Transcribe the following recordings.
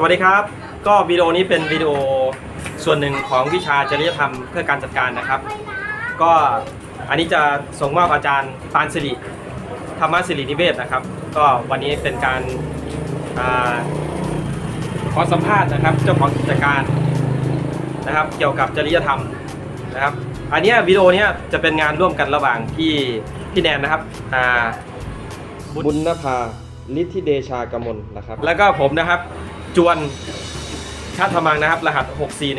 สวัสดีครับ ก็วิดีโอนี้เป็นวิดีโอส่วนหนึ่งของวิชาจริยธรรมเพื่อการจัดการนะครับ ก็อันนี้จะส่งมอบอาจารย์ปานสิริธรรมสิรินิเวศนะครับ ก็วันนี้เป็นการอาขอสัมภาษณ์นะครับ เจ้าของกิจการนะครับ เกี่ยวกับจริยธรรมนะครับ อันเนี้ยวิดีโอเนี้ยจะเป็นงานร่วมกันระหว่างพี่พี่แนนนะครับอ่าบุญนภาลิทธิเดชากมลนะครับ แล้วก็ผมนะครับ จวนชาติธรรมังนะครับ รหัส 6 4 1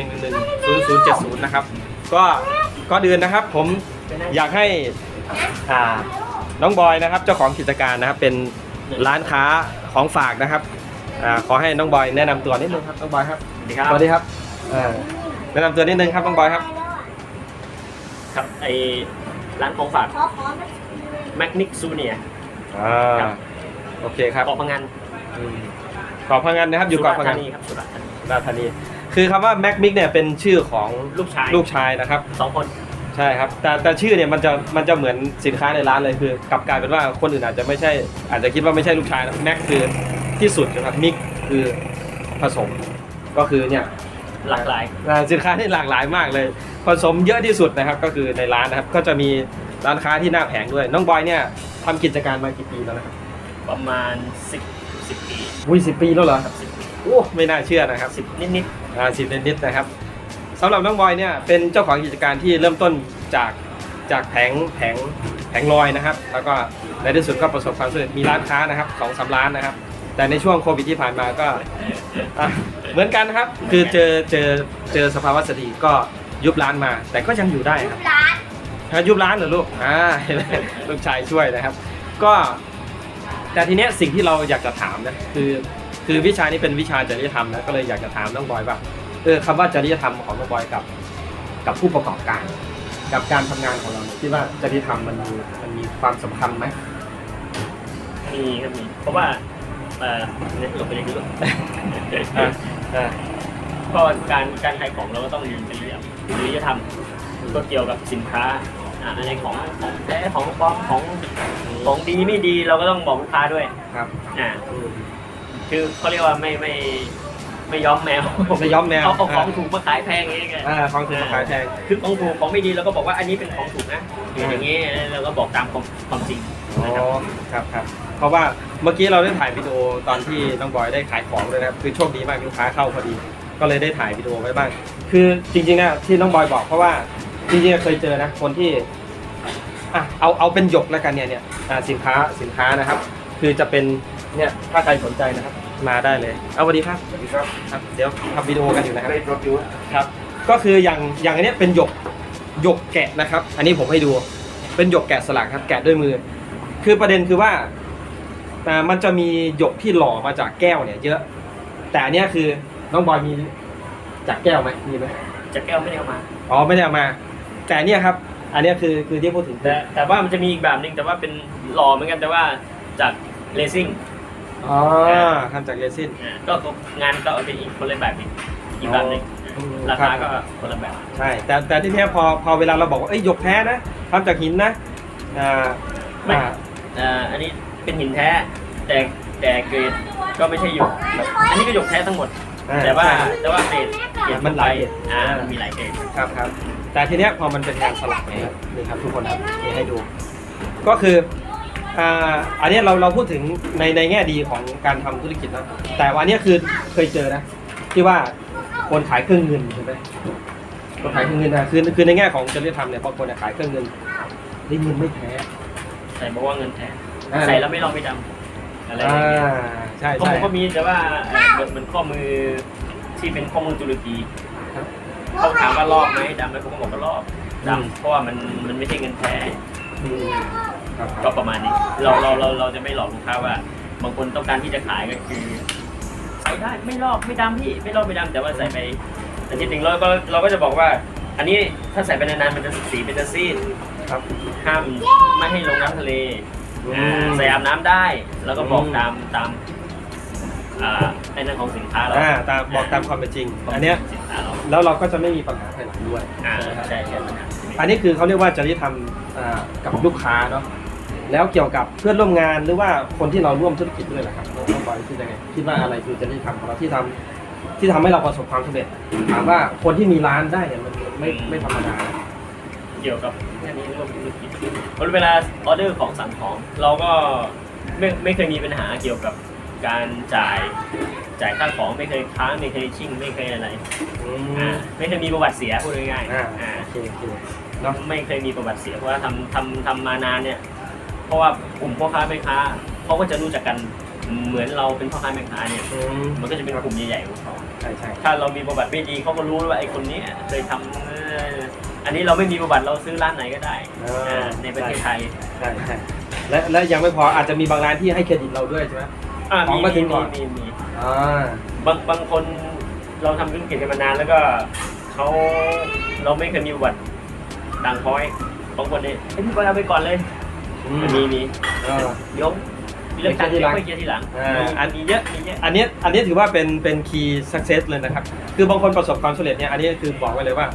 1 1 0 0 7 0 นะครับ ก็ก็เดือนนะครับผมอยากให้อ่าน้องบอยนะครับ เจ้าของกิจการนะครับ เป็นร้านค้าของฝากนะครับอ่าขอให้น้องบอยแนะนำตัวนิดนึงครับน้องบอยครับสวัสดีครับ สวัสดีครับอ่าแนะนำตัวนิดนึงครับน้องบอยครับ ครับไอร้านของฝากขอขอมาแมกนิกซูเนีย อ่าครับ โอเคครับ เกาะพังงานอืม เกาะพังงานนะครับ อยู่เกาะพังงานสุรษฎร์ธนีครับสุราษฎร์ธานีราชธานี คือคำว่าแม็กมิกเนี่ยเป็นชื่อของลูกชายลูกชายนะครับ สองคน ใช่ครับ แต่แต่ชื่อเนี่ยมันจะมันจะเหมือนสินค้าในร้านเลยคือกลับกลายเป็นว่าคนอื่นอาจจะไม่ใช่ อาจจะคิดว่าไม่ใช่ลูกชายนะแม็กคือที่สุดนะครับมิกคือผสมก็คือเนี่ยหลากหลายอ่าสินค้าที่หลากหลายมากเลย ผสมเยอะที่สุดนะครับก็คือในร้านนะครับก็จะมีร้านค้าที่หน้าแผงด้วย น้องบอยเนี่ยทำกิจการมากี่ปีแล้วนะครับประมาณ10 10ปีอุ้ยสิปีแล้วเหรอครับ10ปีโอ้ไม่น่าเชื่อนะครับ10นิดอ่าสิบนิดๆนะครับสำหรับน้องบอยเนี่ยเป็นเจ้าของกิจการที่เริ่มต้นจากจากแผงแผงแผงลอยนะครับ แล้วก็ในที่สุดก็ประสบความสำเร็จมีร้านค้านะครับสองสามร้านนะครับ แต่ในช่วงโควิดที่ผ่านมาก็อะเหมือนกันนะครับ คือเจอเจอเจอสภาวะเศรษฐกิจก็ยุบร้านมา แต่ก็ยังอยู่ได้ครับ ร้าน ฮะยุบร้านเหรอลูก อ่า ลูกชายช่วยนะครับ ก็ แต่ทีเนี้ยสิ่งที่เราอยากจะถามนะคือคือวิชานี้เป็นวิชาจริยธรรมนะก็เลยอยากจะถามน้องบอยว่าเออคำว่าจริยธรรมของน้องบอยกับ กับผู้ประกอบการ กับการทำงานของเราเนี่ยคิดว่าจริยธรรมมันมีมันมีความสำคัญไหมๆมีครับมีเพราะว่าเอ่อเนี่ยหลบไปเลยคืออ่าอ่าก็การการขายของเราก็ต้องมีจริยธรรมจริยธรรมก็เกี่ยวกับสินค้า อ่าอะไรของของแท้ของปลอมของของดีไม่ดีเราก็ต้องบอกลูกค้าด้วยครับอ่าอืมคือเขาเรียกว่าไม่ไม่ไม่ย้อมแมวไม่ย้อมแมวเอาเอาของอ่าถูกมาขายแพงเองอะอ่าของถูกมาขายแพงคือของถูกของไม่ดีเราก็บอกว่าอันนี้เป็นของถูกนะคืออย่างนี้เราก็บอกตามความความจริงอ๋อนะครับครับครับเพราะว่าเมื่อกี้เราได้ถ่ายวิดีโอตอนที่น้องบอยได้ขายของเลยนะครับคือโชคดีมากลูกค้าเข้าพอดี ก็เลยได้ถ่ายวิดีโอไว้บ้าง คือจริงๆนะที่น้องบอยบอกเพราะว่า จริงๆเคยเจอนะคนที่อะเอาเอาเป็นหยกแล้วกันเนี่ยเนี่ยอ่าสินค้าสินค้านะครับ คือจะเป็นเนี่ยถ้าใครสนใจนะครับ มาได้เลยเอาสวัสดีครับสวัสดีครับครับเดี๋ยวทำวิดีโอกันอยู่นะครับรถอยู่ครับ ก็คืออย่างอย่างอันเนี้ยเป็นหยกหยกแกะนะครับ อันนี้ผมให้ดูเป็นหยกแกะสลักครับ แกะด้วยมือ คือประเด็นคือว่าอ่ามันจะมีหยกที่หล่อมาจากแก้วเนี่ย เยอะ แต่อันเนี้ยคือน้องบอยมีจากแก้วไหมมีไหมจะแก้วไม่ได้เอามาอ๋อไม่ได้เอามา แต่อันเนี่ยครับ อันเนี้ยคือคือที่พูดถึงแต่แต่ว่ามันจะมีอีกแบบหนึ่งแต่ว่าเป็นหล่อเหมือนกันแต่ว่าจากเลซิ่งอ๋อทำจากเรซิน ก็งานก็เอาเป็นอีกคนละแบบหนึงอีกแบบหนึ่งอืมราครัคาบก็คนละแบบ ใช่ แต่แต่ที่เนี้ยพอพอเวลาเราบอกว่าเอ้ยหยกแท้นะทำจากหินนะอ่าไม่ อ่าเอ่ออันนี้เป็นหินแท้แต่แต่เกรดก็ไม่ใช่หยกอันนี้ก็หยกแท้ทั้งหมดอ่ แต่ว่าใช่แต่ว่าเกรดเกรดมันหลายเกรดอ่ามันมีหลายเกรดครับครับ แต่ทีเนี้ยพอมันเป็นงานสลักเนี่ยครับนี่ครับทุกคนครับนี่ให้ดู ก็คืออ่าอันเนี้ยเราเราพูดถึงในในแง่ดีของการทำธุรกิจนะแต่ว่าอันเนี้ยคือเคยเจอนะที่ว่าคนขายเครื่องเงินใช่ไหมคนขายเครื่องเงินนะคือคือในแง่ของจริยธรรมเนี่ยบางคนเนี่ยขายเครื่องเงินได้เงินไม่แท้ใส่บอกว่าเงินแท้อ่าใส่แล้วไม่ลองไม่ดำ อะไรอย่างอ่าเงี้ยใช่ข้อใช่มูลก็มีแต่ว่าเอ่อเหมือนเหมือนข้อมือที่เป็นข้อมือตุรกีครับเขาถามว่าลอกไหมดำไหมผมก็บอกว่าลอกอืมดำเพราะว่ามันมันไม่ใช่เงินแท้ อืมครับคก็รับประมาณนี้เราเราเราเราจะไม่หลอกลูกค้าว่า บางคนต้องการที่จะขายก็คือใส่ได้ไม่ลอกไม่ดำพี่ไม่ลอกไม่ดำแต่ว่าใส่ไปแต่ทีหนึ่งเราก็เราก็จะบอกว่า อันนี้ถ้าใส่ไปนานๆมันจะสีเป็นจะซีดครับห้ามไม่ให้ลงน้ำทะเล อือ่ามใส่อาบน้ำได้ แล้วก็บอกอืมตามตามอ่าไอ้นั่นของสินค้าเราอ่าตามบอกตามความเป็นจริง อันเนี้ยสินค้าเราแล้วเราก็จะไม่มีปัญหาภายหลังด้วย อ่าใช่ไหมครับใช่ใช่ปัญหาอันนี้คือเขาเรียกว่าจริยธรรมอ่ากับลูกค้าเนาะแล้วเกี่ยวกับเพื่อนร่วมงานหรือว่าคนที่เราร่วมธุรกิจด้วยนะครับน้องน้องบอยคิดยังไงคิดว่าอะไรคือจริยธรรมของเราที่ทำที่ทำให้เราประสบความสำเร็จถามว่าคนที่มีร้านได้เนี่ยมันไม่ไม่ธรรมดานะ เกี่ยวกับแค่นี้ร่วมธุรกิจเวลาออเดอร์ของสั่งของ เราก็ไม่ไม่เคยมีปัญหาเกี่ยวกับการจ่ายจ่ายค่าของไม่เคยค้างไม่เคยชิ่งไม่เคยอะไรอือ่ามไม่เคยมีประวัติเสียพูดง่ายอ่าๆอ่า โอเคโอเคเนาะ ไม่เคยมีประวัติเสียเพราะว่าทำทำทำมานานเนี่ย เพราะว่ากลุ่มพ่อค้าแม่ค้าเขาก็จะรู้จักกันเหมือนเราเป็นพ่อค้าแม่ค้าเนี่ย อืมมันก็จะเป็นกลุ่มใหญ่ๆของเขาใช่ใช่ถ้าเรามีประวัติไม่ดีเขาก็รู้ว่าไอ้คนนี้เคยทำเอ่อ อันนี้เราไม่มีประวัติเราซื้อร้านไหนก็ได้อ่าในประเทศไทยใช่ใช่และและยังไม่พออาจจะมีบางร้านที่ให้เครดิตเราด้วยใช่ไหม อ่าของมีมาถึมีงก่อน มีมี อ่า บางบางคนเราทำธุรกิจกันมานานแล้วก็เขาเราไม่เคยมีประวัติดังพอยบางคนเนี่ยไอ้ยพี่บอยเอาไปก่อนเลยอืม มีมีเออยกมีเรื่องการไม่เก็บเคลียร์ทีหลังไว้เคลียร์ทีหลังอ่าอันมีเยอะมีเยอะอันเนี้ยอันเนี้ยถือว่าเป็นเป็น key success เลยนะครับ คือบางคนประสบความสำเร็จเนี่ยอันนี้คือบอกไว้เลยว่า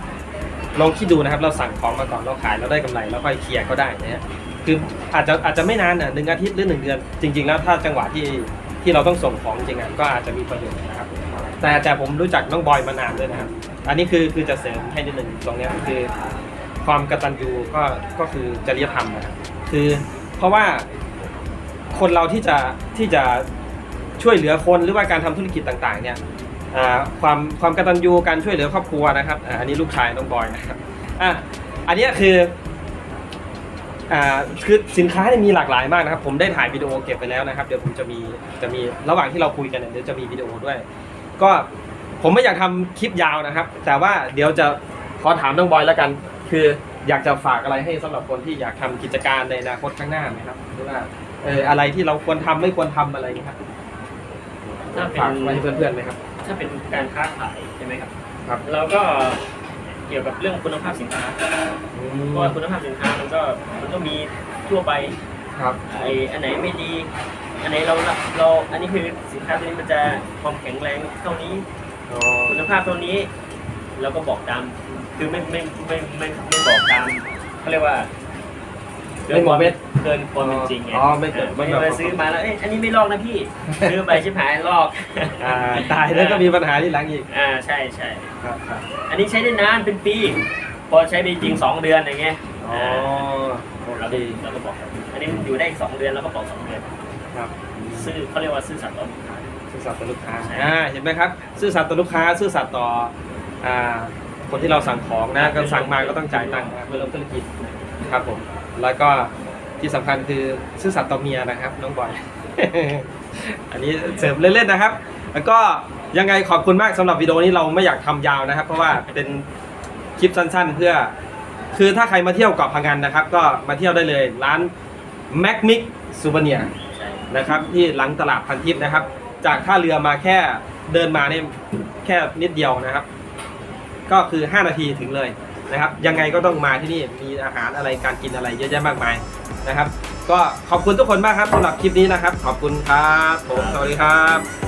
ลองคิดดูนะครับเราสั่งของมาก่อนเราขายเราได้กำไรแล้วค่อยเคลียร์ก็ได้นะฮะคืออาจจะอาจจะไม่นานอะหนึ่งอาทิตย์หรือหนึ่งเดือน จริง ๆ แล้วถ้าจังหวะที่ที่เราต้องส่งของจริงอะก็อาจจะมีประโยชน์นะครับ แต่แต่ผมรู้จักน้องบอยมานานด้วยนะครับ อันนี้คือคือจะเสริมให้นิดหนึ่งตรงเนี้ยคือ ความกตัญญูก็ก็คือจริยธรรมนะครับคือเพราะว่าคนเราที่จะที่จะช่วยเหลือคนหรือว่าการทำธุรกิจต่าง ๆ เนี่ย ความความกตัญญูการช่วยเหลือครอบครัวนะครับอ่าอันนี้ลูกชายน้องบอยนะครับอะอันเนี้ยคืออ่าคือสินค้าเนี่ยมีหลากหลายมากนะครับ ผมได้ถ่ายวิดีโอเก็บไปแล้วนะครับ เดี๋ยวผมจะมีจะมีระหว่างที่เราคุยกันเนี่ยเดี๋ยวจะมีวิดีโอด้วย ก็ผมไม่อยากทำคลิปยาวนะครับ แต่ว่าเดี๋ยวจะขอถามน้องบอยแล้วกัน คืออยากจะฝากอะไรให้สำหรับคนที่อยากทำกิจการในอนาคตข้างหน้าไหมครับหรือว่าเอออะไรที่เราควรทำไม่ควรทำอะไรอย่างเงี้ยครับถ้าเป็นฝากไว้ให้เพื่อนๆไหมครับ ถ้าเป็นการค้าขายใช่ไหมครับ ครับเราก็เกี่ยวกับเรื่องคุณภาพสินค้าอืเพมราะว่าคุณภาพสินค้ามันก็มันก็มีทั่วไปครับ ไออันไหนไม่ดี อันไหนเราเราอันนี้คือสินค้าตัวนี้มันจะความแข็งแรงเท่านี้ อ๋อ คุณภาพตัวนี้ เราก็บอกตาม คือไม่ไม่ไม่ไม่ไม่บอกตามเขาเรียกว่า ไม่หมอเม็ดเกินความเป็นจริงไงอ๋อไม่เกินไม่ไม่แบบ ไปซื้อมาแล้วเอ้ยอันนี้ไม่ลอกนะพี่ซื้อไปชิบหายลอกอ่าตายแล้วก็มีปัญหาที่หลังอีกอ่าใช่ใช่ครับครับอันนี้ใช้ได้นานเป็นปี พอใช้ไปจริงสองเดือนอย่างเงี้ยอ๋อโอเราเคก็เราก็บอก อันนี้มันอยู่ได้อีกสองเดือนแล้วก็บอกสองเดือนครับซื่อเขาเรียกว่าซื่อสัตย์ต่อลูกค้า ซื่อสัตย์ต่อลูกค้าใช่ อ่าเห็นไหมครับ ซื่อสัตย์ต่อลูกค้า ซื่อสัตย์ต่ออ่าคนที่เราสั่งของนะก็สั่งมาก็ต้องจ่ายตังค์นะเพื่อเริ่มธุรกิจ ครับผม แล้วก็ที่สำคัญคือซื่อสัตย์ต่อเมียนะครับ น้องบอย อันนี้เสริมเล่นๆนะครับ แล้วก็ยังไงขอบคุณมากสำหรับวิดีโอนี้เราไม่อยากทำยาวนะครับ เพราะว่าเป็นคลิปสั้นๆ เพื่อ คือถ้าใครมาเที่ยวเกาะพังงานนะครับ ก็มาเที่ยวได้เลยร้านแม็กมิกซูเวเนีย ใช่นะครับที่หลังตลาดพันทิพย์นะครับ จากท่าเรือมาแค่เดินมาเนี่ยแค่นิดเดียวนะครับ ก็คือ 5 นาทีถึงเลย นะครับ ยังไงก็ต้องมาที่นี่มีอาหารอะไรการกินอะไรเยอะแยะมากมายนะครับ ก็ขอบคุณทุกคนมากครับสำหรับคลิปนี้นะครับ ขอบคุณครับผมสวัสดีครับ